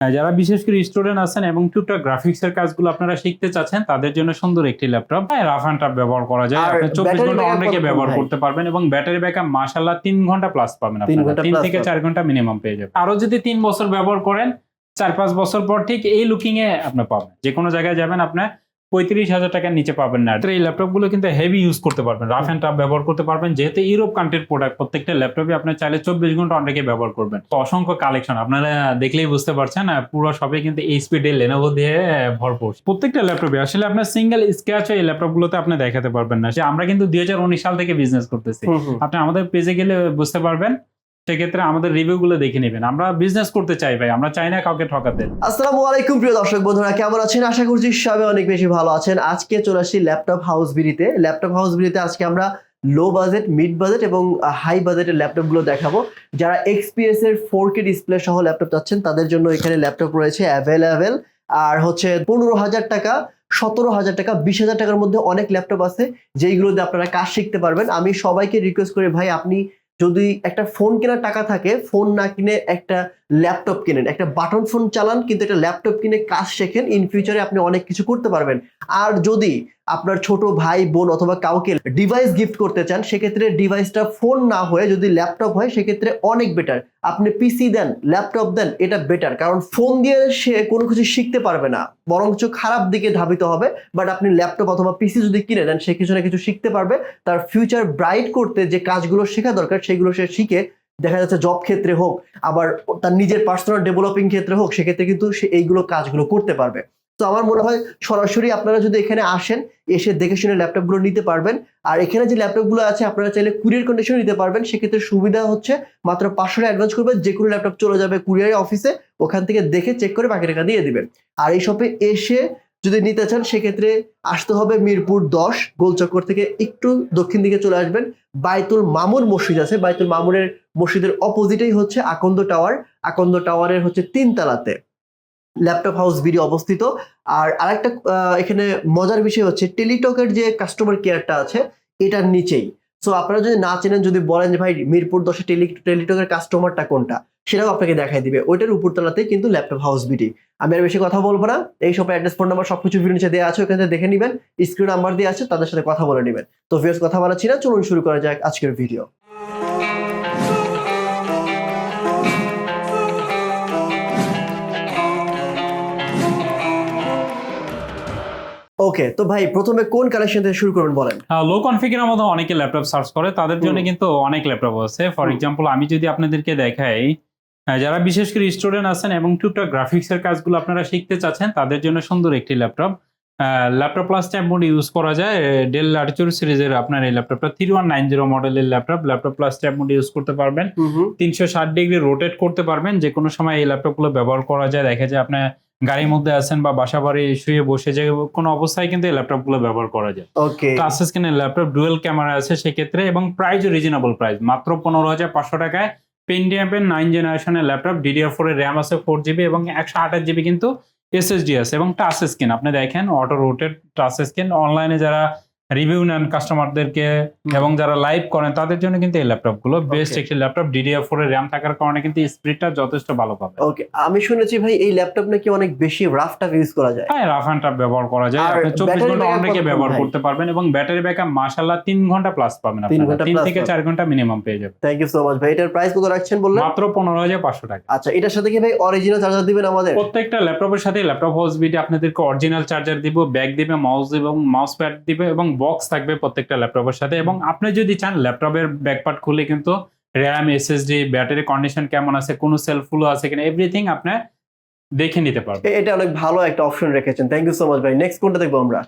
আহ, যারা বিশেষ করে স্টুডেন্ট আছেন এবং টুকটাক গ্রাফিক্স এর কাজগুলো আপনারা শিখতে চাচ্ছেন তাদের জন্য সুন্দর একটি ল্যাপটপ রাফ অ্যান্ড টাফ ব্যবহার করা যায়। আপনি চব্বিশ ঘণ্টা অনেকে ব্যবহার করতে পারবেন এবং ব্যাটারি ব্যাকআপ মাসাল্লাহ তিন ঘণ্টা প্লাস পাবেন আপনারা। তিন থেকে চার ঘণ্টা মিনিমাম পেয়ে যাবেন। আরও যদি তিন বছর ব্যবহার করেন চার পাঁচ বছর পর ঠিক এই লুকিং এ আপনি পাবেন। যে কোনো জায়গায় যাবেন আপনার পঁয়ত্রিশ হাজার টাকার নিচে পাবেন না। এই ল্যাপটপগুলো কিন্তু হেভি ইউজ করতে পারবেন। রাফ অ্যান্ড টাফ ব্যবহার করতে পারবেন। যেহেতু ইউরোপ কান্ট্রির প্রোডাক্ট প্রত্যেকটা ল্যাপটপে আপনার চাইলে চব্বিশ ঘণ্টা অনেকে ব্যবহার করবেন। তো অসংখ্য কালেকশন আপনারা দেখলেই বুঝতে পারছেন পুরো সবে কিন্তু এইচপি ডেল লেনোভো দিয়ে ভরপুর। প্রত্যেকটা ল্যাপটপে আসলে আপনার সিঙ্গেল স্ক্র্যাচ এই ল্যাপটপ গুলোতে আপনি দেখাতে পারবেন না। আমরা কিন্তু দুই হাজার উনিশ সাল থেকে বিজনেস করতেছি। আপনি আমাদের পেজে গেলে বুঝতে পারবেন সেক্ষেত্রে আমাদের রিভিউ গুলো দেখে নেবেন। আমরা বিজনেস করতে চাই ভাই, আমরা চাই না কাউকে ঠকাতে। আসসালামু আলাইকুম প্রিয় দর্শক বন্ধুরা, কেমন আছেন? আশা করছি সবাই অনেক বেশি ভালো আছেন। আজকে চলে আসি ল্যাপটপ হাউস বিড়িতে। ল্যাপটপ হাউস বিড়িতে আজকে আমরা লো বাজেট মিড বাজেট এবং হাই বাজেটের ল্যাপটপগুলো দেখাবো। যারা এক্সপিএস এর ফোর কে ডিসপ্লে সহ ল্যাপটপ চাচ্ছেন, তাদের জন্য এখানে ল্যাপটপ রয়েছে অ্যাভেলেবেল আর হচ্ছে পনেরো হাজার টাকা, সতেরো হাজার টাকা, বিশ হাজার টাকার মধ্যে অনেক ল্যাপটপ আছে, যেইগুলোতে আপনারা কাজ শিখতে পারবেন। আমি সবাইকে রিকোয়েস্ট করি, ভাই, আপনি যদি একটা ফোন কেনার টাকা থাকে ফোন না কিনে একটা ল্যাপটপ কিনেন। একটা বাটন ফোন চালান, কিন্তু একটা ল্যাপটপ কিনে কাজ শেখেন ইন ফিউচারে আপনি অনেক কিছু করতে পারবেন। আর যদি আপনার ছোট ভাই, বোন অথবা কাউকে ডিভাইস গিফট করতে চান, সেক্ষেত্রে ডিভাইসটা ফোন না হয়ে যদি ল্যাপটপ হয়, সেক্ষেত্রে অনেক বেটার আপনি পিসি দেন, ল্যাপটপ দেন, এটা বেটার কারণ ফোন দিয়ে সে কোনো কিছু শিখতে পারবে না। বরঞ্চ খারাপ দিকে ধাবিত হবে বাট আপনি ল্যাপটপ অথবা পিসি যদি কিনে নেন সে কিছু না কিছু শিখতে পারবে। তার ফিউচার ব্রাইট করতে যে কাজগুলো শেখা দরকার, সেগুলো সে শিখে দেখা যাচ্ছে জব ক্ষেত্রে হোক, আবার তার নিজের পার্সোনাল ডেভেলপিং ক্ষেত্রে হোক, সেক্ষেত্রে কিন্তু সে এইগুলো কাজগুলো করতে পারবে। তো আমার মনে হয় সরাসরি আপনারা যদি এখানে আসেন, এসে দেখে শুনে ল্যাপটপগুলো নিতে পারবেন। আর এখানে যে ল্যাপটপগুলো আছে, আপনারা চাইলে কুরিয়ার কন্ডিশনে নিতে পারবেন। সেক্ষেত্রে সুবিধা হচ্ছে মাত্র পাঁচশো টাকা অ্যাডভান্স করবেন যে কোনো ল্যাপটপ চলে যাবে কুরিয়ারের অফিসে ওখান থেকে দেখে চেক করে বাকি টাকা দিয়ে দিবেন। আর এই শপে এসে যদি নিতে চান, সেক্ষেত্রে আসতে হবে মিরপুর দশ, গোলচক্কর থেকে একটু দক্ষিণ দিকে চলে আসবেন। বাইতুল মামুর মসজিদ আছে। বাইতুল মামুরের মসজিদের অপোজিটেই হচ্ছে আকন্দ টাওয়ার। আকন্দ টাওয়ারের হচ্ছে তিন তালাতে ল্যাপটপ হাউস বিডি অবস্থিত। আর আরেকটা এখানে মজার বিষয় হচ্ছে টেলিটকের যে কাস্টমার কেয়ারটা আছে, এটার নিচেই। সো আপনারা যদি না চেনেন, যদি বলেন যে, ভাই, মিরপুর দশে টেলি, টেলিটকের কাস্টমারটা কোনটা? সেটাও আপনাকে দেখাই দিবে। ওইটার উপরতলাতেই কিন্তু ল্যাপটপ হাউস বিটি আমি আর বেশি কথা বলব না। এই সব অ্যাড্রেস ফোন নাম্বার সবকিছু ভিডিও নিচে দেওয়া আছে, ওখানে দেখে নেবেন। স্ক্রিন নাম্বার দিয়ে আছে, তাদের সাথে কথা বলে নেবেন। তো ভিউস কথা বলা ছিল চলুন শুরু করা যাক আজকের ভিডিও ওকে তো ভাই প্রথমে কোন কালেকশন থেকে শুরু করবেন বলেন? লো কনফিগারের মধ্যে অনেকে ল্যাপটপ সার্চ করে তাদের জন্য কিন্তু অনেক ল্যাপটপ আছে। ফর। এক্সাম্পল আমি যদি আপনাদেরকে দেখাই যারা বিশেষ করে স্টুডেন্ট আছেন এবং টুকটাক গ্রাফিক্স এর কাজগুলো আপনারা শিখতে চাচ্ছেন তাদের জন্য সুন্দর একটি laptop laptop plus tab mode use করা যায়। ডেল লার্চুর সিরিজের আপনার এই ল্যাপটপটা থ্রি ওয়ান নাইন জিরো মডেলের laptop laptop plus tab mode use করতে পারবেন। তিনশো ষাট ডিগ্রি রোটেট করতে পারবেন। যে কোনো সময় এই ল্যাপটপগুলো ব্যবহার করা যায়। দেখা যায় আপনার গাড়ির মধ্যে আছেন বা বাসা বাড়ি শুয়ে বসে যে কোনো অবস্থায় কিন্তু এই ল্যাপটপগুলো ব্যবহার করা যায়। ওকে। টাচ স্ক্রিনের ল্যাপটপ ডুয়েল ক্যামেরা আছে সেক্ষেত্রে এবং প্রাইস রিজনেবল প্রাইস। মাত্র পনেরো হাজার পাঁচশো টাকায় পেন্ডিয়ামের নাইন জেনারেশনের ল্যাপটপ ডিডিআর ফোর এর র্যাম আছে ফোর জিবি এবং একশো আঠাশ জিবি কিন্তু এসএসডি আছে এবং টাচ স্ক্রিন আপনি দেখেন অটো রোটেড টাচ স্ক্রিন অনলাইনে যারা রিভিউ নেন কাস্টমারদেরকে এবং যারা লাইভ করেন তাদের জন্য কিন্তু এই ল্যাপটপগুলো বেস্ট একটি ল্যাপটপ ডিডিআর ফোর এর র্যাম থাকার কারণে কিন্তু স্পিডটা যথেষ্ট ভালো পাবে ওকে আমি শুনেছি ভাই এই ল্যাপটপ নাকি অনেক বেশি রাফ টাফ ইউজ করা যায়। হ্যাঁ রাফ অ্যান্ড টাফ ব্যবহার করা যায়। আপনি চব্বিশ ঘণ্টা অনেকে ব্যবহার করতে পারবেন এবং ব্যাটারি ব্যাকআপ মাসাল্লাহ তিন ঘণ্টা প্লাস পাবেন আপনারা। তিন থেকে। চার ঘণ্টা মিনিমাম পেয়ে যাবেন। থ্যাংক ইউ সো মাচ ভাই এটার প্রাইস কত রাখছেন বললেন? মাত্র পনেরো হাজার পাঁচশো টাকা। আচ্ছা এটার সাথে কি ভাই অরিজিনাল চার্জার দিবেন আমাদের? প্রত্যেকটা ল্যাপটপের সাথে ল্যাপটপ হাউস বিডি আপনাদেরকে অরিজিনাল চার্জার দিব ব্যাগ দিবে মাউস দিবে এবং মাউস প্যাড দিবে এবং বক্স থাকবে প্রত্যেকটা ল্যাপটপের সাথে এবং আপনি যদি চান ল্যাপটপের ব্যাকপার্ট খুলে কিন্তু র্যাম এসএসডি ব্যাটারি কন্ডিশন কেমন আছে কোন সেলফুলো আছে কিনা এভরিথিং আপনি দেখে নিতে পারবেন। এটা অনেক ভালো একটা অপশন রেখেছেন। থ্যাংক ইউ সো মাচ ভাই। নেক্সট কোনটা দেখব আমরা?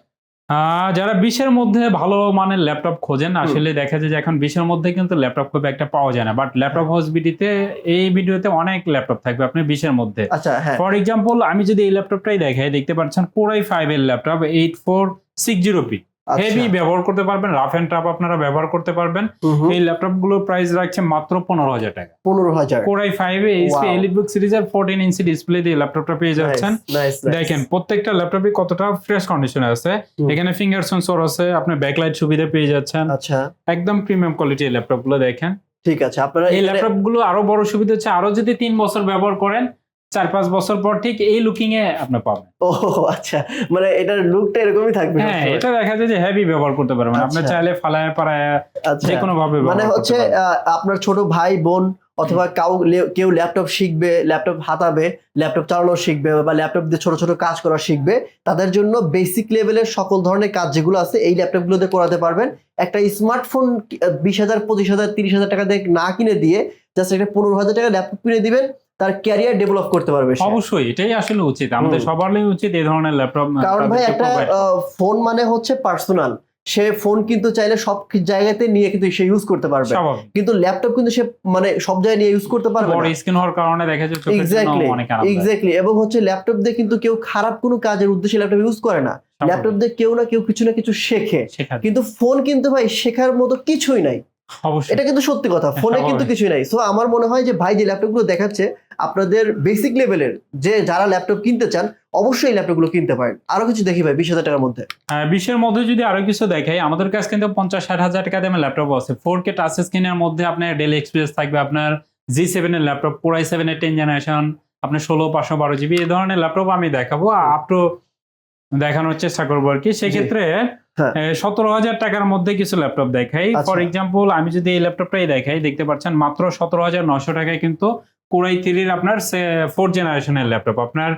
যারা বিশের মধ্যে ভালো মানের ল্যাপটপ খোঁজেন আসলে দেখা যায় যে এখন বিশের মধ্যে কিন্তু ল্যাপটপ খুব একটা পাওয়া যায় না। বাট ল্যাপটপ হাউস বিডিতে এই ভিডিওতে অনেক ল্যাপটপ থাকবে আপনি বিশের মধ্যে। আচ্ছা হ্যাঁ। ফর এক্সাম্পল আমি যদি এই ল্যাপটপটাই দেখাই দেখতে পাচ্ছেন কোরাই ফাইভ এর laptop eight four six zero P আচ্ছা হেভি ব্যবহার করতে পারবেন রাফ এন্ড টাফ আপনারা ব্যবহার করতে পারবেন। এই ল্যাপটপগুলোর প্রাইস রাখছে মাত্র পনেরো হাজার টাকা। পনেরো হাজার। কোরাই ফাইভ এ এইচপি. এলিটবুক সিরিজের ফোরটিন ইঞ্চি ডিসপ্লে দিয়ে ল্যাপটপটা পেয়ে যাচ্ছেন। দেখেন প্রত্যেকটা ল্যাপটপে কতটা ফ্রেশ কন্ডিশনে আছে। এখানে ফিঙ্গার সেন্সর আছে আপনি ব্যাকলাইট সুবিধা পেয়ে যাচ্ছেন। আচ্ছা। একদম প্রিমিয়াম কোয়ালিটির ল্যাপটপগুলো দেখেন। ঠিক আছে আপনারা এই ল্যাপটপগুলো আরও বড় সুবিধা হচ্ছে আরও যদি তিন বছর ব্যবহার করেন চার পাঁচ বছর পর ঠিক এই লুকিং এ আপনি পাবেন। ও আচ্ছা। মানে এটার লুকটা এরকমই থাকবে হ্যাঁ এটা দেখা যায় যে হেভি ব্যবহার করতে পারবেন। আপনি আচ্ছা। চাইলে ফালায় পাড়ায় আচ্ছা। যে কোনো ভাবে মানে হচ্ছে আপনার ছোট ভাই বোন অথবা কাউ কেউ ল্যাপটপ শিখবে ল্যাপটপ হাতাবে ল্যাপটপ চালানো শিখবে বা ল্যাপটপ দিয়ে ছোট ছোট কাজ করা শিখবে তাদের জন্য বেসিক লেভেলের সকল ধরনের কাজ যেগুলো আছে এই ল্যাপটপ গুলোতে করাতে পারবেন। একটা স্মার্টফোন বিশ হাজার পঁচিশ হাজার তিরিশ হাজার টাকা দিয়ে না কিনে দিয়ে জাস্ট একটা পনেরো হাজার টাকা ল্যাপটপ কিনে দিবেন তার ক্যারিয়ার ডেভেলপ করতে পারবে অবশ্যই এটাই আসলে উচিত। আমাদের সবারই উচিত এই ধরনের ল্যাপটপ কারণ ভাই একটা ফোন মানে হচ্ছে পার্সোনাল সে ফোন কিন্তু চাইলে সব জায়গাতে নিয়ে কিন্তু সে ইউজ করতে পারবে। কিন্তু ল্যাপটপ কিন্তু সে মানে সব জায়গায় নিয়ে ইউজ করতে পারবে বড় স্ক্রিন হওয়ার কারণে দেখা জন্য এক্স্যাক্টলি এক্স্যাক্টলি এবং হচ্ছে ল্যাপটপ দিয়ে কিন্তু কেউ খারাপ কোনো কাজের উদ্দেশ্যে ল্যাপটপ ইউজ করে না। ল্যাপটপ দিয়ে কেউ না কেউ কিছু না কিছু শেখে। কিন্তু ফোন কিন্তু ভাই শেখার মতো কিছুই নাই। এটা কিন্তু সত্যি কথা ফোনে কিন্তু কিছুই নাই। সো আমার মনে হয় যে ভাই যে ল্যাপটপগুলো দেখাচ্ছে আপনাদের বেসিক লেভেলের যে যারা ল্যাপটপ কিনতে চান অবশ্যই এই ল্যাপটপগুলো কিনতে পারেন। আরও কিছু দেখি ভাই বিশ হাজার টাকার মধ্যে। আহ, বিশ্বের মধ্যে যদি আরও কিছু দেখাই আমাদের কাছে কিন্তু পঞ্চাশ ষাট হাজার টাকা দামে ল্যাপটপ আছে। ফোর কে টাচ স্ক্রিনের মধ্যে আপনার ডেল এক্সপিরিয়েন্স থাকবে আপনার জি সেভেন এর ল্যাপটপ কোরাই সেভেন এর টেন জেনারেশন আপনার ষোলো পাঁচশো বারো জিবি এই ধরনের ল্যাপটপ আমি দেখাবো। আপ টু দেখানোর চেষ্টা করব আর কি। সেক্ষেত্রে হ্যাঁ। সতেরো হাজার টাকার মধ্যে কিছু ল্যাপটপ দেখাই। আচ্ছা। ফর এক্সাম্পল আমি যদি এই ল্যাপটপটাই দেখাই দেখতে পাচ্ছেন মাত্র সতেরো হাজার নশো টাকায় কিন্তু কুড়াই থ্রির আপনার ফোর জেনারেশনের ল্যাপটপ আপনার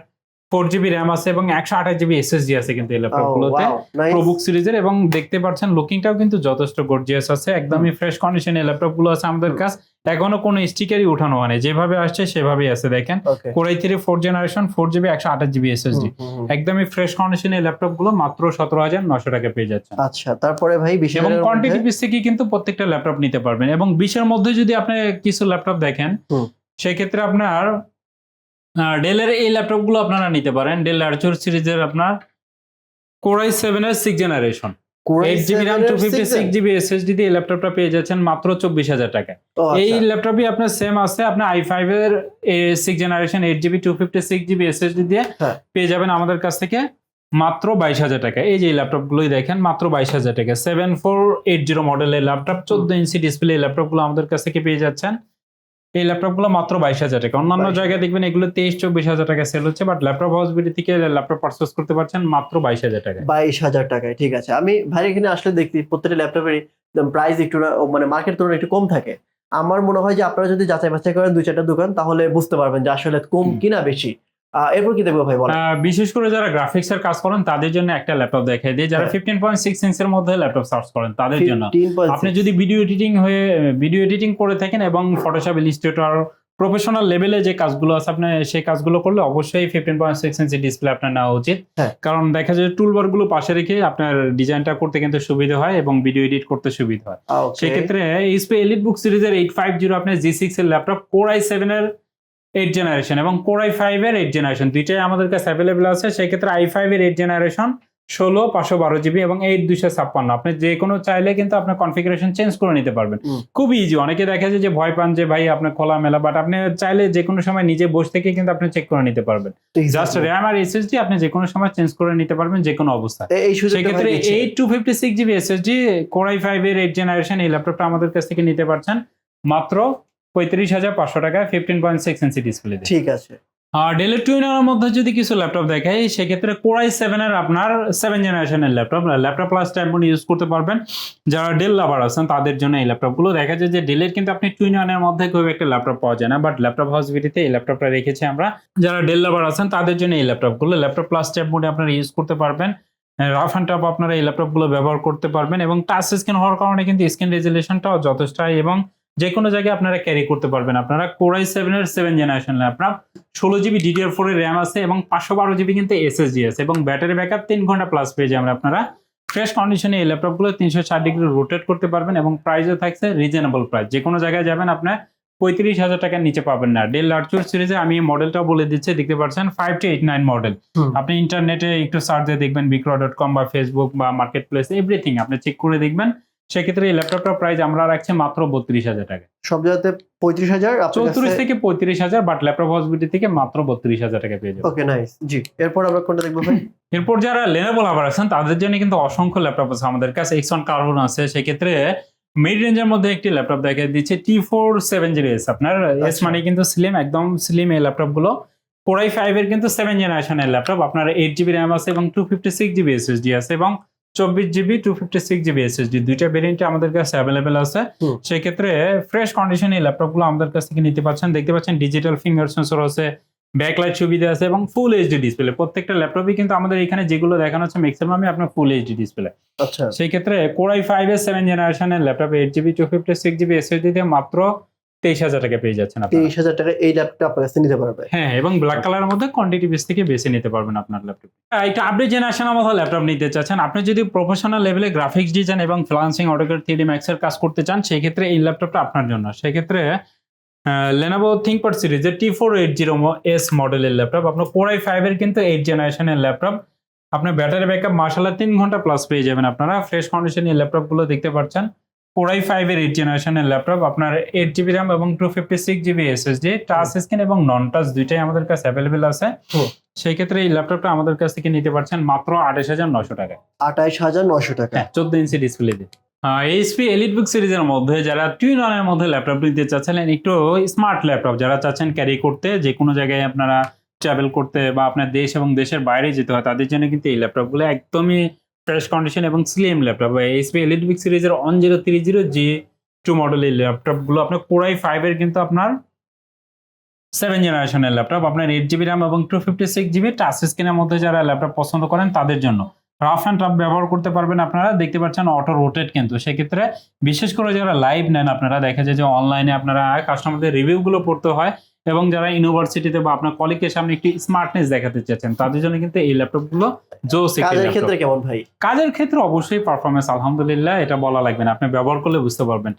ফোর জিবি র্যাম আছে এবং একশো আঠাশ জিবি এসএসডি আছে কিন্তু এই ল্যাপটপ গুলোতে। Oh. প্রোবুক সিরিজের এবং দেখতে পাচ্ছেন লুকিংটাও কিন্তু যথেষ্ট গর্জিয়াস আছে। একদমই ফ্রেশ কন্ডিশনে ল্যাপটপগুলো আছে আমাদের কাছে। এখনও কোনো স্টিকারই উঠানো হয়নি। যেভাবে আসছে সেভাবেই আছে দেখেন. Core i three four generation four GB একশো আঠাশ জিবি এসএসডি। একদমই ফ্রেশ কন্ডিশনে ল্যাপটপগুলো মাত্র সতেরো হাজার নশো টাকা পেয়ে যাচ্ছে আচ্ছা তারপরে ভাই বিশ এবং কোয়ান্টিটি পিস থেকে কিন্তু প্রত্যেকটা ল্যাপটপ নিতে পারবেন। এবং বিশের মধ্যে যদি আপনি কিছু ল্যাপটপ দেখেন সেক্ষেত্রে আপনার ডেলের এই ল্যাপটপগুলো আপনারা নিতে পারেন। ডেল আর্চুর সিরিজের আপনার কোরাই সেভেন এর six generation Core eight GB RAM two fifty six GB SSD দিয়ে ল্যাপটপটা পেয়ে যাচ্ছেন মাত্র চব্বিশ হাজার ও, এই আচ্ছা। ল্যাপটপই আপনার সেম আছে আপনার আই ফাইভ এর six generation eight GB two fifty six GB SSD দিয়ে হ্যাঁ। পেয়ে যাবেন আমাদের কাছ থেকে মাত্র বাইশ হাজার টাকা এই যে ল্যাপটপ গুলোই দেখেন মাত্র বাইশ হাজার টাকা সেভেন ফোর এইট জিরো মডেলের ল্যাপটপ চোদ্দ ইঞ্চি ডিসপ্লে ল্যাপটপগুলো আমাদের কাছ থেকে পেয়ে যাচ্ছেন। এই ল্যাপটপগুলো মাত্র বাইশ হাজার টাকা। অন্যান্য জায়গায় দেখবেন এগুলো তেইশ চব্বিশ হাজার টাকা সেল হচ্ছে বাট ল্যাপটপ হাউস বিডি থেকে ল্যাপটপ পারচেস করতে পারছেন মাত্র বাইশ হাজার টাকা বাইশ হাজার টাকায় ঠিক আছে। আমি ভাই এখানে আসলে দেখছি প্রত্যেকটা ল্যাপটপের প্রাইস একটু মানে মার্কেট তুলনায় একটু কম থাকে। আমার মনে হয় যে আপনারা যদি যাচাই বাছাই করেন দুই চারটা দোকান তাহলে বুঝতে পারবেন যে আসলে কম কিনা বেশি। এরপর কি দেখব ভাই বলেন। বিশেষ করে যারা গ্রাফিক্স এর কাজ করেন তাদের জন্য একটা ল্যাপটপ দেখাই দিই। যারা। ফিফটিন পয়েন্ট সিক্স ইঞ্চের মধ্যে ল্যাপটপ সার্চ করেন তাদের জন্য। আপনি যদি ভিডিও এডিটিং হয়ে ভিডিও এডিটিং করে থাকেন এবং ফটোশপ ইলিস্ট্রেটর প্রফেশনাল লেভেলে যে কাজগুলো আছে আপনি সেই কাজগুলো করলে অবশ্যই fifteen point six inch display আপনার নেওয়া উচিত। হ্যাঁ। কারণ দেখা যায় টুলবারগুলো পাশে রেখে আপনার ডিজাইনটা করতে কিন্তু সুবিধা হয় এবং ভিডিও এডিট করতে সুবিধা হয়। সেক্ষেত্রে এলিট বুক সিরিজের এইট ফাইভ জিরো আপনার জি সিক্স এর ল্যাপটপ কোরাই সেভেন এর এইট জেনারেশন এবং কোরাই ফাইভ এর এইট জেনারেশন দুইটাই আমাদের কাছে অ্যাভেলেবল আছে সেক্ষেত্রে আই ফাইভ এর এইট জেনারেশন ষোলো পাঁচশো বারো জিবি এবং এইট দুইশো ছাপ্পান্ন। আপনি যে কোনো চাইলে কিন্তু আপনার কনফিগারেশন চেঞ্জ করে নিতে পারবেন। খুব ইজি অনেকে দেখা যায় যে ভয় পান যে ভাই আপনার খোলা মেলা বাট আপনি চাইলে যে কোনো সময় নিজে বসে থেকে কিন্তু আপনি চেক করে নিতে পারবেন। জাস্ট র্যাম আর এসএসডি আপনি যে কোনো সময় চেঞ্জ করে নিতে পারবেন যে কোনো অবস্থায়। সুযোগটা সেক্ষেত্রে eight two fifty six GB SSD core i five এর এইট জেনারেশন এই ল্যাপটপটা আমাদের কাছ থেকে নিতে পারছেন। মাত্র পঁয়ত্রিশ হাজার পাঁচশো টাকায় fifteen point six inch display ঠিক আছে। আর ডেলের টুইনার মধ্যে যদি কিছু ল্যাপটপ দেখাই সেক্ষেত্রে কোরাই সেভেন এর আপনার সেভেন জেনারেশনের laptop laptop plus tab use করতে পারবেন। যারা ডেল লাভার আছেন তাদের জন্য এই ল্যাপটপগুলো দেখা যায় যে ডেলের কিন্তু আপনি টুইনারের মধ্যে খুব একটা ল্যাপটপ পাওয়া যায় না। বাট ল্যাপটপ হাউস ভিডিতে এই ল্যাপটপটা রেখেছি আমরা। যারা ডেল লাভার আছেন তাদের জন্য এই ল্যাপটপগুলো ল্যাপটপ প্লাস মোডে আপনারা ইউজ করতে পারবেন। রাফ অ্যান্ড টাফ আপনারা এই ল্যাপটপগুলো ব্যবহার করতে পারবেন। এবং টাচ স্ক্রিন হওয়ার কারণে কিন্তু স্ক্রিন রেজুলেশনটাও যথেষ্ট হয় এবং যে কোনো জায়গায় আপনারা ক্যারি করতে পারবেন। আপনারা কোরাই সেভেন এর সেভেন জেনারেশন ল্যাপটপ ষোলো জিবি ডিডিআর ফোর এর র্যাম আছে এবং পাঁচশো বারো জিবি কিন্তু এসএসডি আছে এবং ব্যাটারি ব্যাকআপ তিন ঘণ্টা প্লাস পেয়ে যাবেন আপনারা ফ্রেশ কন্ডিশনে এই ল্যাপটপগুলো তিনশো ষাট ডিগ্রি রোটেট করতে পারবেন এবং প্রাইসও থাকছে রিজনেবল প্রাইস যে কোনো জায়গায় যাবেন আপনার পঁয়ত্রিশ হাজার টাকার নিচে পাবেন না। ডেল লার্চুর সিরিজে আমি মডেলটাও বলে দিচ্ছি দেখতে পাচ্ছেন five two eight nine model আপনি ইন্টারনেটে একটু সার্চ দিয়ে দেখবেন বিক্রয় ডট কম বা ফেসবুক বা মার্কেট প্লেস এভরিথিং আপনি চেক করে দেখবেন। সেক্ষেত্রে এই ল্যাপটপটার প্রাইস আমরা রাখছি মাত্র বত্রিশ হাজার টাকা। সব জায়গাতে পঁয়ত্রিশ হাজার চৌত্রিশ থেকে পঁয়ত্রিশ হাজার বাট ল্যাপটপ হসপিটাল থেকে মাত্র বত্রিশ হাজার টাকা পেয়ে যাবেন। ওকে নাইস জি এরপর আমরা কোনটা দেখব ভাই? এরপর যারা লেনেবল আবার আছেন তাদের জন্য কিন্তু অসংখ্য ল্যাপটপ আছে। আমাদের কাছে এক্সন কার্বন আছে সেক্ষেত্রে মিড রেঞ্জের মধ্যে একটি ল্যাপটপ দেখা দিচ্ছে T four seven zero S আপনার এস আচ্ছা। মানে কিন্তু স্লিম একদম স্লিম এই ল্যাপটপগুলো। কোরাই ফাইভ এর কিন্তু সেভেন জেনারেশনের ল্যাপটপ আপনার এইট জিবি র্যাম আছে এবং two fifty six GB SSD আছে এবং চব্বিশ GB two fifty six GB SSD দুইটা ভেরিয়েন্টে আমাদের কাছে অ্যাভেলেবেল আছে। সেক্ষেত্রে ফ্রেশ কন্ডিশনে ল্যাপটপগুলো আমাদের কাছ থেকে নিতে পারছেন দেখতে পাচ্ছেন ডিজিটাল ফিঙ্গার সেন্সর আছে ব্যাকলাইট সুবিধা আছে এবং ফুল এইচডি ডিসপ্লে প্রত্যেকটা ল্যাপটপই কিন্তু আমাদের এখানে যেগুলো দেখানো হচ্ছে ম্যাক্সিমামই আপনার ফুল এইচডি ডিসপ্লে আচ্ছা। সেই ক্ষেত্রে কোরাই ফাইভ এর সেভেন জেনারেশনের laptop eight GB two fifty six GB SSD দিয়ে মাত্র তেইশ হাজার টাকা পেয়ে যাচ্ছেন তেইশ হাজার টাকা এই ল্যাপটপ আপনার কাছে নিতে পারবে। হ্যাঁ এবং ব্ল্যাক কালারের মধ্যে কোয়ান্টিটি বেস থেকে বেছে নিতে পারবেন আপনার ল্যাপটপ একটা আপডেট জেনারেশনের মতো ল্যাপটপ নিতে চাচ্ছেন। আপনি যদি প্রফেশনাল লেভেলে গ্রাফিক্স ডিজাইন এবং ফ্রিল্যান্সিং অটোকেট থ্রি ম্যাক্সের কাজ করতে চান সেই ক্ষেত্রে এই ল্যাপটপটা আপনার জন্য। সেক্ষেত্রে লেনোভো থিঙ্কপ্যাড সিরিজের T four eight zero S মডেলের ল্যাপটপ আপনার কোরাই ফাইভের কিন্তু এইট জেনারেশনের ল্যাপটপ আপনার ব্যাটারি ব্যাকআপ মাসাল্লাহ তিন ঘণ্টা প্লাস পেয়ে যাবেন আপনারা। ফ্রেশ কন্ডিশনে এই ল্যাপটপগুলো দেখতে পাচ্ছেন। কোরাই ফাইভের এইট জেনারেশনের ল্যাপটপ আপনার এইট জিবি র্যাম এবং two fifty six GB SSD touch screen এবং নন টাচ দুইটাই আমাদের কাছে অ্যাভেলেবেল আছে। সেই ক্ষেত্রে এই ল্যাপটপটা আমাদের কাছ থেকে নিতে পারছেন মাত্র আঠাশ হাজার নশো টাকা। আঠাইশ হাজার নশো টাকা। হ্যাঁ চোদ্দ ইঞ্চি ডিসপ্লে দিয়ে এইচপি এলিট বুক সিরিজের মধ্যে যারা টুইন অনের মধ্যে ল্যাপটপ নিতে চাচ্ছিলেন একটু স্মার্ট ল্যাপটপ যারা চাচ্ছেন ক্যারি করতে যে কোনো জায়গায় আপনারা ট্রাভেল করতে বা আপনার দেশ এবং দেশের বাইরে যেতে হয় তাদের জন্য কিন্তু এই ল্যাপটপগুলো একদমই ফ্রেশ কন্ডিশন এবং slim laptop HP EliteBook সিরিজের one zero three zero G two মডেলের ল্যাপটপগুলো আপনার কোরাই ফাইভের কিন্তু আপনার সেভেন জেনারেশনের ল্যাপটপ আপনার এইট জিবি র্যাম এবং two fifty six GB touch স্ক্রিনের মধ্যে যারা ল্যাপটপ পছন্দ করেন তাদের জন্য। রাফ অ্যান্ড টাফ ব্যবহার করতে পারবেন আপনারা, দেখতে পাচ্ছেন অটো রোটেট কিন্তু। সেক্ষেত্রে বিশেষ করে যারা লাইভ নেন, আপনারা দেখা যায় যে অনলাইনে আপনারা কাস্টমারদের রিভিউগুলো পড়তে হয়। এবং যারা ইউনিভার্সিটিতে বা আপনার কলিগের সামনে একটি স্মার্টনেস দেখাতে চাচ্ছেন তাদের জন্য কিন্তু এই ল্যাপটপগুলো জোস কাজের ল্যাপটপ। ক্ষেত্রে কেমন ভাই? কাজের ক্ষেত্রে অবশ্যই পারফরমেন্স আলহামদুলিল্লাহ এটা বলা লাগবে না। আপনি ব্যবহার করলে বুঝতে পারবেন।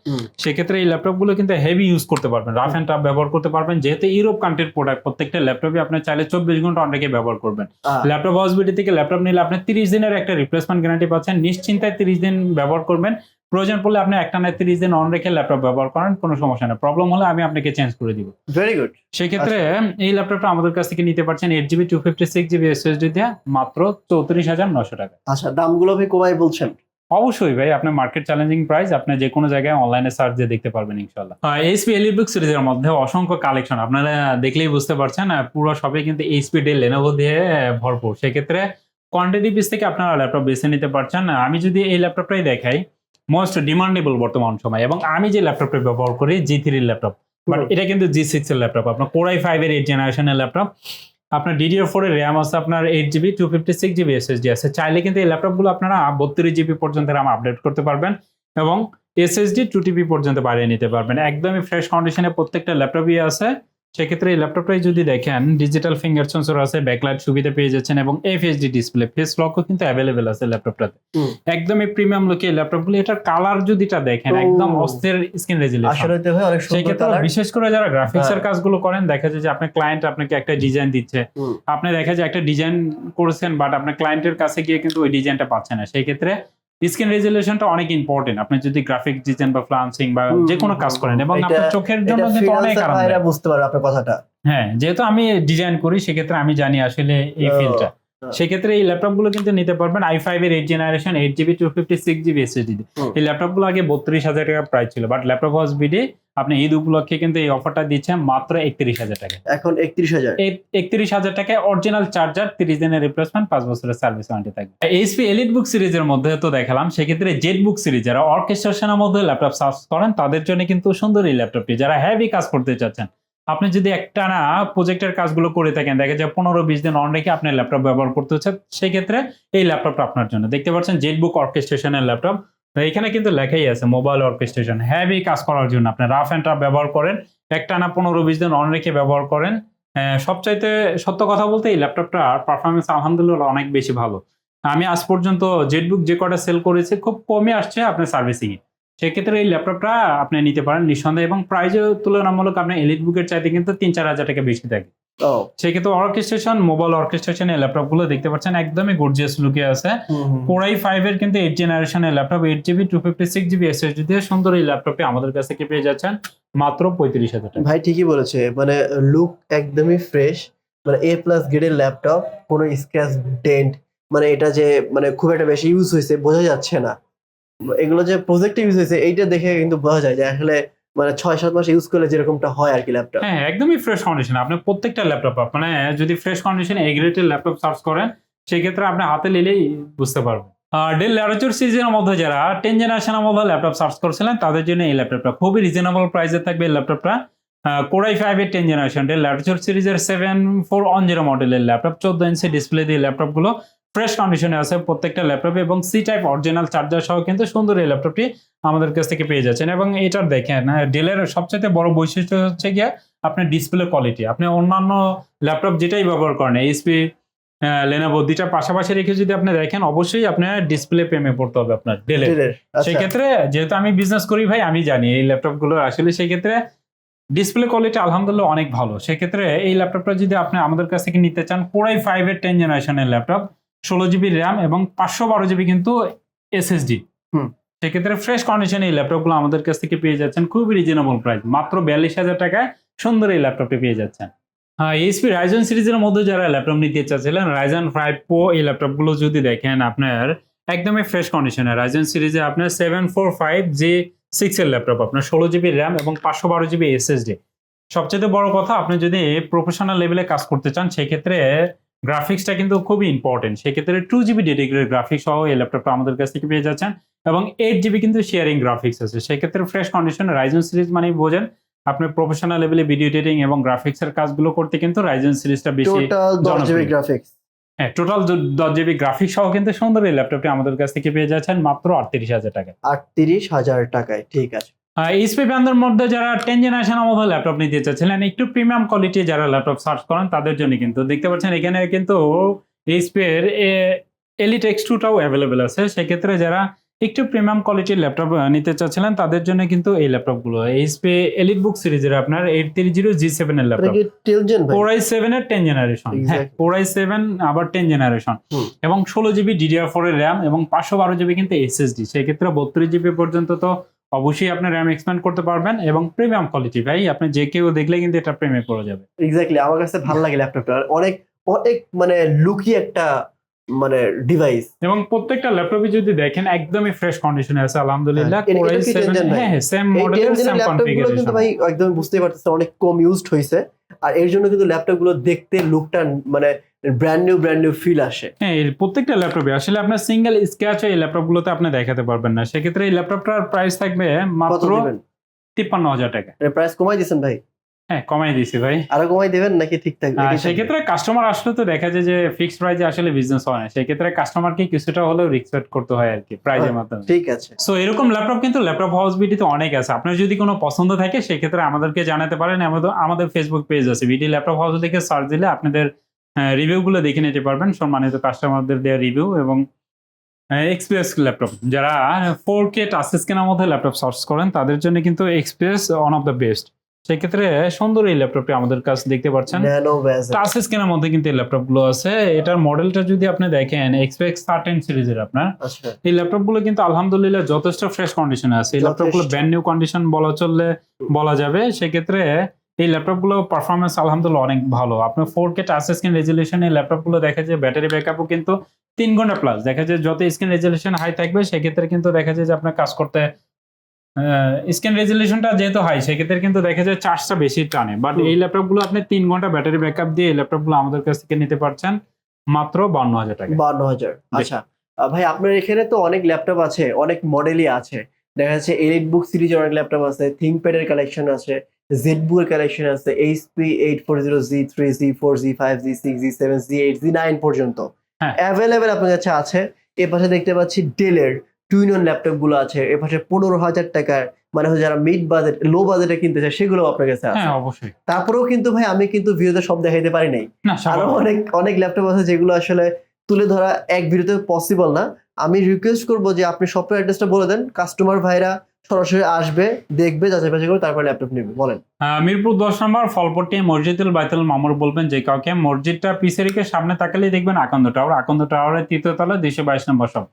সেক্ষেত্রে এই ল্যাপটপগুলো কিন্তু হেভি ইউজ করতে পারবেন। রাফ অ্যান্ড টাফ ব্যবহার করতে পারবেন। যেহেতু ইউরোপ কান্ট্রির প্রোডাক্ট প্রত্যেকটা ল্যাপটপে আপনি চাইলে চব্বিশ ঘণ্টা অনেকে ব্যবহার করবেন। ল্যাপটপ হাউসবিটি থেকে ল্যাপটপ নিলে আপনি তিরিশ দিনের একটা রিপ্লেসমেন্ট গ্যারান্টি পাচ্ছেন। নিশ্চিন্তায় তিরিশ দিন ব্যবহার করবেন। প্রয়োজন পড়লে আপনি একটা না তিরিশ দিন অন রেখে ল্যাপটপ ব্যবহার করেন কোনো সমস্যা নেই। প্রবলেম হলে আমি আপনাকে চেঞ্জ করে দিব। ভেরি গুড সেক্ষেত্রে এই ল্যাপটপটা আমাদের কাছ থেকে নিতে পারছেন eight GB two fifty six GB SSD দিয়ে মাত্র চৌত্রিশ হাজার নশো টাকা। আচ্ছা দামগুলো ভাই কমাই বলছেন? অবশ্যই ভাই আপনার মার্কেট চ্যালেঞ্জিং প্রাইস আপনি যে কোনো জায়গায় অনলাইনে সার্চ দিয়ে দেখতে পারবেন ইনশাল্লাহ এইচপি এলিটবুক সিরিজের মধ্যে অসংখ্য কালেকশন আপনারা দেখলেই বুঝতে পারছেন পুরো সবই কিন্তু এইচপি ডেল লেনোভো দিয়ে ভরপুর। সেক্ষেত্রে কোয়ান্টিটি পিস থেকে আপনারা ল্যাপটপ বেছে নিতে পারছেন। আমি যদি এই ল্যাপটপটাই দেখাই মোস্ট ডিমান্ডেবল বর্তমান সময়। এবং আমি যে ল্যাপটপটা ব্যবহার করি জি থ্রির ল্যাপটপ বাট এটা কিন্তু জি সিক্স এর ল্যাপটপ আপনার কোরাই ফাইভ এর এইট জেনারেশনের ল্যাপটপ আপনার ডিডিআর ফোর এর র্যাম আছে আপনার eight GB two fifty six GB SSD আছে। চাইলে কিন্তু এই ল্যাপটপগুলো আপনারা বত্রিশ জিবি পর্যন্ত র্যাম আপডেট করতে পারবেন এবং এসএসডি টু টিবি পর্যন্ত বাড়িয়ে নিতে পারবেন। একদমই ফ্রেশ কন্ডিশনে প্রত্যেকটা ল্যাপটপই আছে। সেক্ষেত্রে এই ল্যাপটপটাই যদি দেখেন ডিজিটাল ফিঙ্গার সেন্সর আছে ব্যাকলাইট সুবিধা পেয়ে যাচ্ছেন এবং এফএসডি ডিসপ্লে ফেস লকও কিন্তু অ্যাভেলেবেল আছে ল্যাপটপটাতে। একদমই প্রিমিয়াম লুকে ল্যাপটপগুলো এটার কালার যদিটা দেখেন একদম অস্থির স্ক্রিন রেজুলেশন আসলে তো ভাই অনেক সেই সুন্দর ক্ষেত্রে কালার বিশেষ করে যারা গ্রাফিক্স এর হ্যাঁ। কাজগুলো করেন দেখা যায় যে আপনার ক্লায়েন্ট আপনাকে একটা ডিজাইন দিচ্ছে। আপনি দেখা যায় একটা ডিজাইন করেছেন বাট আপনার ক্লায়েন্টের কাছে গিয়ে কিন্তু ওই ডিজাইনটা পাচ্ছেন না। সেই ক্ষেত্রে স্ক্রিন রেজুলেশনটা অনেক ইম্পর্টেন্ট আপনি যদি গ্রাফিক ডিজাইন বা ফ্লান্সিং বা যে কোনো কাজ করেন এবং আপনার চোখের জন্য কিন্তু অনেক আরাম বুঝতে পারবে আপনার কথাটা। হ্যাঁ যেহেতু আমি ডিজাইন করি সেক্ষেত্রে আমি জানি আসলে এই ফিলটা। সেক্ষেত্রে এই ল্যাপটপগুলো কিন্তু নিতে পারবেন আই ফাইভ এর eight generation eight GB two fifty six GB SSD. এই ল্যাপটপগুলো আগে বত্রিশ হাজার টাকা প্রাইস ছিল বাট ল্যাপটপ হাউস বিডি আপনি ঈদ উপলক্ষে কিন্তু এই অফারটা দিচ্ছেন মাত্র একত্রিশ হাজার টাকা। এখন একত্রিশ হাজার। একত্রিশ হাজার টাকায় অরিজিনাল চার্জার তিরিশ দিনের রিপ্লেসমেন্ট পাঁচ বছরের সার্ভিস ওয়ারেন্টি থাকবে। এইচপি এলিট বুক সিরিজের মধ্যে তো দেখালাম সেক্ষেত্রে জেট বুক সিরিজ যারা অর্কেস্ট্রেশনের মধ্যে ল্যাপটপ সার্চ করেন তাদের জন্য কিন্তু সুন্দর এই ল্যাপটপটি। যারা হেভি কাজ করতে চাচ্ছেন আপনি যদি একটা না প্রজেক্টের কাজগুলো করে থাকেন, দেখা যায় পনেরো বিশ দিন অন রেখে আপনি ল্যাপটপ ব্যবহার করতে হচ্ছে সেই ক্ষেত্রে এই ল্যাপটপটা আপনার জন্য। দেখতে পাচ্ছেন জেট বুক অর্কেস্ট্রেশনের ল্যাপটপ এখানে কিন্তু লেখাই আছে মোবাইল অর্কেস্ট্রেশন হেভি কাজ করার জন্য আপনি রাফ অ্যান্ড টাফ ব্যবহার করেন একটা না পনেরো বিশ দিন অন রেখে ব্যবহার করেন। সবচাইতে সত্য কথা বলতে এই ল্যাপটপটার পারফরমেন্স আলহামদুলিল্লাহ অনেক বেশি ভালো। আমি আজ পর্যন্ত জেটবুক যে কটা সেল করেছি, খুব কমই আসছে আপনার সার্ভিসিং এ সেক্ষেত্রে এই ল্যাপটপটা আপনি নিতে পারেন নিঃসন্দেহে এবং প্রাইজও তুলনামূলক আপনার এলিট বুকের চাইতে কিন্তু তিন চার হাজার টাকা বেশি থাকে। সেক্ষেত্রে অর্কেস্ট্রেশন মোবাইল অর্কেস্ট্রেশন এই ল্যাপটপগুলো দেখতে পাচ্ছেন একদমই গর্জিয়াস লুকে আছে। কোরাই ফাইভ এর কিন্তু এইট জেনারেশনের laptop eight GB two fifty six GB SSD দিয়ে সুন্দর এই ল্যাপটপটি আমাদের কাছ থেকে পেয়ে যাচ্ছেন মাত্র পঁয়ত্রিশ হাজার টাকা। ভাই ঠিকই বলেছে। মানে লুক একদমই ফ্রেশ মানে এ প্লাস গ্রেডের ল্যাপটপ কোনো স্ক্র্যাচ ডেন্ট মানে এটা যে মানে খুব একটা বেশি ইউজ হয়েছে বোঝা যাচ্ছে না। এগুলো যে প্রজেক্টে ইউজ হয়েছে, এইটা দেখে কিন্তু বোঝা যায় যে আসলে মানে ছয়, সাত মাস ইউজ করলে যেরকমটা হয় আর কি ল্যাপটপ হ্যাঁ একদমই ফ্রেশ কন্ডিশন আপনি প্রত্যেকটা ল্যাপটপ মানে যদি ফ্রেশ কন্ডিশনে এগ্রেটেড ল্যাপটপ সার্চ করেন, সেক্ষেত্রে আপনি হাতে নিলেই বুঝতে পারবেন। ডেল ল্যারোচর সিরিজের মধ্যে যারা টেন জেনারেশনের মধ্যে ল্যাপটপ সার্চ করছিলেন, তাদের জন্য এই ল্যাপটপটা খুবই রিজনেবল প্রাইসে থাকবে। এই ল্যাপটপটা কোরাই ফাইভ এর টেন জেনারেশন ডেল ল্যারোচর সিরিজের সেভেন ফোর অন জিরো মডেলের ল্যাপটপ চোদ্দ ইঞ্চি ডিসপ্লে দিয়ে ল্যাপটপগুলো ফ্রেশ কন্ডিশনে আছে প্রত্যেকটা ল্যাপটপে এবং সি টাইপ অরিজিনাল চার্জার সহ কিন্তু সুন্দর এই ল্যাপটপটি আমাদের কাছ থেকে পেয়ে যাচ্ছেন। এবং এটার দেখেন ডেলের সবচেয়ে বড় বৈশিষ্ট্য হচ্ছে গিয়ে আপনার ডিসপ্লে কোয়ালিটি আপনি অন্যান্য ল্যাপটপ যেটাই ব্যবহার করেন এইচপি লেনোভো দুইটা পাশাপাশি রেখে যদি আপনি দেখেন অবশ্যই আপনার ডিসপ্লে প্রেমে পড়তে হবে আপনার ডেলের আচ্ছা। সেই ক্ষেত্রে যেহেতু আমি বিজনেস করি ভাই আমি জানি এই ল্যাপটপগুলো আসলে সেই ক্ষেত্রে ডিসপ্লে কোয়ালিটি আলহামদুলিল্লাহ অনেক ভালো। সেক্ষেত্রে এই ল্যাপটপটা যদি আপনি আমাদের কাছ থেকে নিতে চান কোরাই ফাইভ এর টেন জেনারেশনের ল্যাপটপ ষোলো জিবি র্যাম এবং পাঁচশো বারো জিবি কিন্তু এসএসডি হুম। সেক্ষেত্রে ফ্রেশ কন্ডিশনে এই ল্যাপটপগুলো আমাদের কাছ থেকে পেয়ে যাচ্ছেন খুবই রিজনেবল প্রাইস মাত্র বিয়াল্লিশ হাজার টাকায় সুন্দর এই ল্যাপটপটি পেয়ে যাচ্ছেন। হ্যাঁ এইচপি রাইজন সিরিজের মধ্যে যারা ল্যাপটপ নিতে চাচ্ছিলেন রাইজন ফাইভ প্রো এই ল্যাপটপগুলো যদি দেখেন আপনার একদমই ফ্রেশ কন্ডিশনে রাইজন সিরিজে আপনার seven four five G six এর ল্যাপটপ আপনার ষোলো জিবি র্যাম এবং পাঁচশো বারো জিবি এসএসডি সবচেয়ে বড় কথা আপনি যদি প্রফেশনাল লেভেলে কাজ করতে চান সেক্ষেত্রে গ্রাফিক্সটা কিন্তু খুবই ইম্পর্টেন্ট সেক্ষেত্রে টু জিবি ডেডিকেটেড গ্রাফিক্স সহ এই ল্যাপটপটা আমাদের কাছ থেকে পেয়ে যাচ্ছেন এবং এইট জিবি কিন্তু শেয়ারিং গ্রাফিক্স আছে। সেক্ষেত্রে ফ্রেশ কন্ডিশন রাইজন সিরিজ মানে বোঝেন আপনি প্রফেশনাল লেভেলে ভিডিও এডিটিং এবং গ্রাফিক্স এর কাজগুলো করতে কিন্তু রাইজন সিরিজটা বেশি টোটাল দশ জিবি জনপ্রিয়। গ্রাফিক্স হ্যাঁ টোটাল দশ জিবি গ্রাফিক্স সহ কিন্তু সুন্দর এই ল্যাপটপটি আমাদের কাছ থেকে পেয়ে যাচ্ছেন মাত্র আটত্রিশ হাজার টাকায়। আটত্রিশ হাজার টাকায় ঠিক আছে। এইচপি ব্র্যান্ডের মধ্যে যারা টেন জেনারেশন মধ্যে ল্যাপটপ নিতে চাচ্ছিলেন একটু প্রিমিয়াম কোয়ালিটি যারা ল্যাপটপ সার্চ করেন তাদের জন্য কিন্তু দেখতে পাচ্ছেন এখানে কিন্তু এইচপি এর এলিট এক্স টুটাও অ্যাভেলেবেল আছে। সেক্ষেত্রে যারা একটু প্রিমিয়াম কোয়ালিটির ল্যাপটপ নিতে চাচ্ছিলেন তাদের জন্য কিন্তু এই ল্যাপটপগুলো এইচপি এলিট বুক সিরিজের আপনার eight three zero G seven এর ল্যাপটপ কোর আই সেভেন এর টেন জেনারেশন হ্যাঁ Exactly. আই সেভেন আবার টেন জেনারেশন এবং ষোলো জিবি ডিডিআর ফোর এর র্যাম এবং পাঁচশো বারো জিবি কিন্তু এসএসডি সেক্ষেত্রে বত্রিশ জিবি পর্যন্ত তো অবশ্যই আপনি র্যাম এক্সপ্যান্ড করতে পারবেন এবং প্রিমিয়াম কোয়ালিটি ভাই। আপনি যে কেউ দেখলে কিন্তু এটা প্রেমে পড়ে যাবে। এক্স্যাক্টলি আমার কাছে ভালো লাগে ল্যাপটপটা অনেক অনেক মানে লুকি একটা মানে ডিভাইস এবং প্রত্যেকটা ল্যাপটপে যদি দেখেন একদমই ফ্রেশ কন্ডিশনে আছে আলহামদুলিল্লাহ। কোর আই এটা কি সেভেন 10 ভাই? হ্যাঁ সেম টেলজেনের সেমগুলো কিন্তু ভাই একদম বুঝতে পারতেছেন অনেক কম ইউজড হয়েছে আর এর জন্য কিন্তু ল্যাপটপগুলো দেখতে লুকটা মানে brand new brand new feel আসে। হ্যাঁ এই প্রত্যেকটা ল্যাপটপে আসলে আপনার সিঙ্গেল স্ক্র্যাচ এই ল্যাপটপগুলোতে আপনি দেখাতে পারবেন না। সেক্ষেত্রে এই ল্যাপটপটার প্রাইস থাকবে মাত্র তিপ্পান্ন হাজার টাকা। প্রাইস কমাই দিয়েছেন ভাই? হ্যাঁ কমাই দিয়েছি ভাই। আরও কমাই দিবেন নাকি ঠিক থাকবে? সেক্ষেত্রে কাস্টমার আসলে তো দেখা যায় যে ফিক্সড প্রাইজে আসলে বিজনেস হয় না। সেক্ষেত্রে কাস্টমারকে কিছুটা হলেও রিসপেক্ট করতে হয় আর কি প্রাইজের মাধ্যমে। ঠিক আছে। সো এরকম ল্যাপটপ কিন্তু ল্যাপটপ হাউস বিডিতে অনেক আছে। আপনার যদি কোনো পছন্দ থাকে সেক্ষেত্রে আমাদেরকে জানাতে পারেন। আমাদের আমাদের ফেসবুক পেজ আছে। বিডি ল্যাপটপ হাউস লিখে সার্চ দিলে আপনাদের রিভিউ গুলো দেখে নিতে পারবেন। সম্মানিত কাস্টমারদের দেওয়া রিভিউ এবং এক্সপিএস ল্যাপটপ যারা ফোর কে টাচ স্ক্রিনের মধ্যে ল্যাপটপ সার্চ করেন তাদের জন্য কিন্তু XPS one of the best সেক্ষেত্রে সুন্দর এই ল্যাপটপটি আমাদের কাছে দেখতে পাচ্ছেন। টাচ স্ক্রিনের মধ্যে কিন্তু এই ল্যাপটপগুলো আছে। এটার মডেলটা যদি আপনি দেখেন এক্সপেক্স থার্টিন সিরিজের আপনার। আচ্ছা। এই ল্যাপটপগুলো কিন্তু আলহামদুলিল্লাহ যথেষ্ট ফ্রেশ কন্ডিশনে আছে। এই ল্যাপটপগুলো যথেষ্ট। ব্র্যান্ড নিউ কন্ডিশন বলা চললে বলা যাবে। সেক্ষেত্রে এই ল্যাপটপগুলো পারফরমেন্স আলহামদুলিল্লাহ অনেক ভালো। আপনার four K touch screen resolution এই ল্যাপটপগুলো দেখা যায় ব্যাটারি ব্যাকআপও কিন্তু তিন ঘণ্টা প্লাস দেখা যায় যত স্ক্রিন রেজলিউশন হাই থাকবে সেক্ষেত্রে কিন্তু দেখা যায় যে আপনার কাজ করতে স্ক্রিন রেজলিউশনটা যেহেতু হাই সেক্ষেত্রে কিন্তু দেখা যায় চার্জটা বেশি টানে। বাট এই ল্যাপটপগুলো আপনি তিন ঘণ্টা ব্যাটারি ব্যাকআপ দিয়ে এই ল্যাপটপগুলো আমাদের কাছ থেকে নিতে পারছেন মাত্র বান্ন হাজার টাকা। বান্ন হাজার। আচ্ছা ভাই আপনার এখানে তো অনেক ল্যাপটপ আছে অনেক মডেলই আছে। দেখা যাচ্ছে এলিট বুক সিরিজের অনেক ল্যাপটপ আছে থিঙ্কপ্যাড এর কালেকশন আছে। জেড বুক এর কালেকশন আছে HP eight four zero G three G four G five G six G seven G eight G nine পর্যন্ত। অ্যাভেলেবেল আপনার কাছে আছে এ পাশে দেখতে পাচ্ছি ডেলের টুইনন ল্যাপটপগুলো আছে এ পাশে পনেরো হাজার টাকার মানে হচ্ছে যারা মিড বাজেট লো বাজেটে কিনতে চায় সেগুলো আপনার কাছে আছে। হ্যাঁ অবশ্যই। তারপরেও কিন্তু ভাই আমি কিন্তু ভিডিওতে সব দেখাইতে পারি নাই। আরও অনেক অনেক ল্যাপটপ আছে যেগুলো আসলে তুলে ধরা এক ভিডিওতে পসিবল না। আমি রিকোয়েস্ট করব যে আপনি শপের অ্যাড্রেসটা বলে দেন কাস্টমার ভাইরা সরাসরি আসবে, দেখবে, যাচাই বাছাই করে তারপর ল্যাপটপ নেবে। বলেন। মিরপুর দশ নম্বর ফলপট্টি মসজিদুল বাইতুল মামুর বলবেন যে কাউকে মসজিদটা পিছেরিকে সামনে তাকালেই দেখবেন আকন্দ টাওয়ার। আকন্দ টাওয়ারের তৃতীয় তলা দুইশো বাইশ নম্বর সব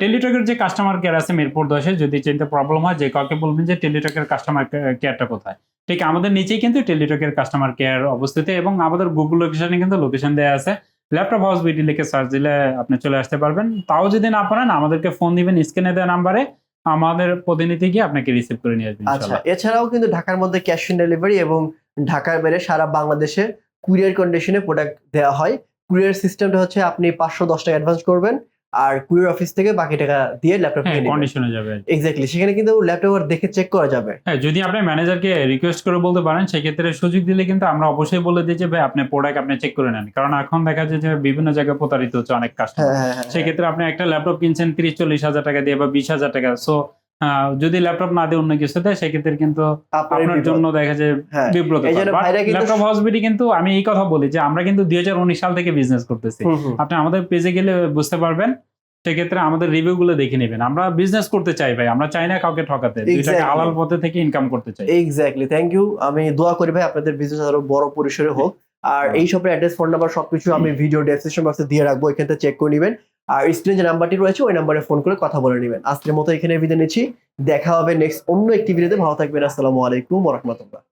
টেলিটকের যে কাস্টমার কেয়ার আছে মিরপুর দশে, যদি চিন্তা প্রবলেম হয়, যে কাউকে বলবেন যে টেলিটকের কাস্টমার কেয়ারটা কোথায়? ঠিক আমাদের নিচেই কিন্তু টেলিটকের কাস্টমার কেয়ার অবস্থিত এবং আমাদের গুগল লোকেশনে কিন্তু লোকেশন দেওয়া আছে। ল্যাপটপ হাউস বিডি লিখে সার্চ দিলে আপনি চলে আসতে পারবেন। তাও যদি না পারেন, আমাদেরকে ফোন দিবেন স্ক্রিনে দেওয়া নাম্বারে আমাদের প্রতিনিধি গিয়ে আপনাকে রিসিভ করে নিয়ে আসবে আচ্ছা এছাড়াও কিন্তু ঢাকার মধ্যে ক্যাশ অন ডেলিভারি এবং ঢাকার বাইরে সারা বাংলাদেশে কুরিয়ার কন্ডিশনে প্রোডাক্ট দেওয়া হয়। কুরিয়ার সিস্টেমটা হচ্ছে আপনি পাঁচশো দশ টাকা অ্যাডভান্স করবেন। আর কুরিয়ার অফিস থেকে বাকি টাকা দিয়ে ল্যাপটপ কিনে কন্ডিশনে যাবে। এক্স্যাক্টলি সেখানে কিন্তু ল্যাপটপ আর দেখে চেক করা যাবে। হ্যাঁ যদি আপনি ম্যানেজারকে রিকোয়েস্ট করে বলতে পারেন সেক্ষেত্রে সুযোগ দিলে কিন্তু আমরা অবশ্যই বলে দিই যে ভাই আপনি প্রোডাক্ট আপনি চেক করে নেন। কারণ এখন দেখা যাচ্ছে যে বিভিন্ন জায়গায় প্রতারিত হচ্ছে অনেক কাস্টমার হ্যাঁ হ্যাঁ হ্যাঁ সেক্ষেত্রে আপনি একটা ল্যাপটপ কিনছেন তিরিশ চল্লিশ হাজার টাকা দিয়ে বা বিশ হাজার টাকা। সো যদি ল্যাপটপ না দিয়ে অন্য কিছু দেয় সেক্ষেত্রে কিন্তু আপনার জন্য দেখা যায় বিব্রত ল্যাপটপ হসপিটি কিন্তু আমি এই কথা বলি যে আমরা কিন্তু দুই হাজার উনিশ সাল থেকে বিজনেস করতেছি। আপনি আমাদের পেজে গেলে বুঝতে পারবেন সেক্ষেত্রে আমাদের রিভিউ গুলো দেখে নেবেন। আমরা বিজনেস করতে চাই ভাই আমরা চাই না কাউকে ঠকাতে। হালাল পথে থেকে ইনকাম করতে চাই। এক্স্যাক্টলি থ্যাংক ইউ আমি দোয়া করি ভাই আপনাদের বিজনেস আরও বড় পরিসরে হোক। আর এই সবের অ্যাড্রেস ফোন নাম্বার সবকিছু আমি ভিডিও ডেসক্রিপশন বক্সে দিয়ে রাখব এখান থেকে চেক করে নেবেন। আর স্ক্রিনে যে নাম্বারটি রয়েছে, ওই নাম্বারে ফোন করে কথা বলে নেবেন। আজকের মতো এখানে বিদায় নিচ্ছি। দেখা হবে নেক্সট অন্য একটি ভিডিওতে ভালো থাকবেন। আসসালামু আলাইকুম ওরহমতুল্লাহ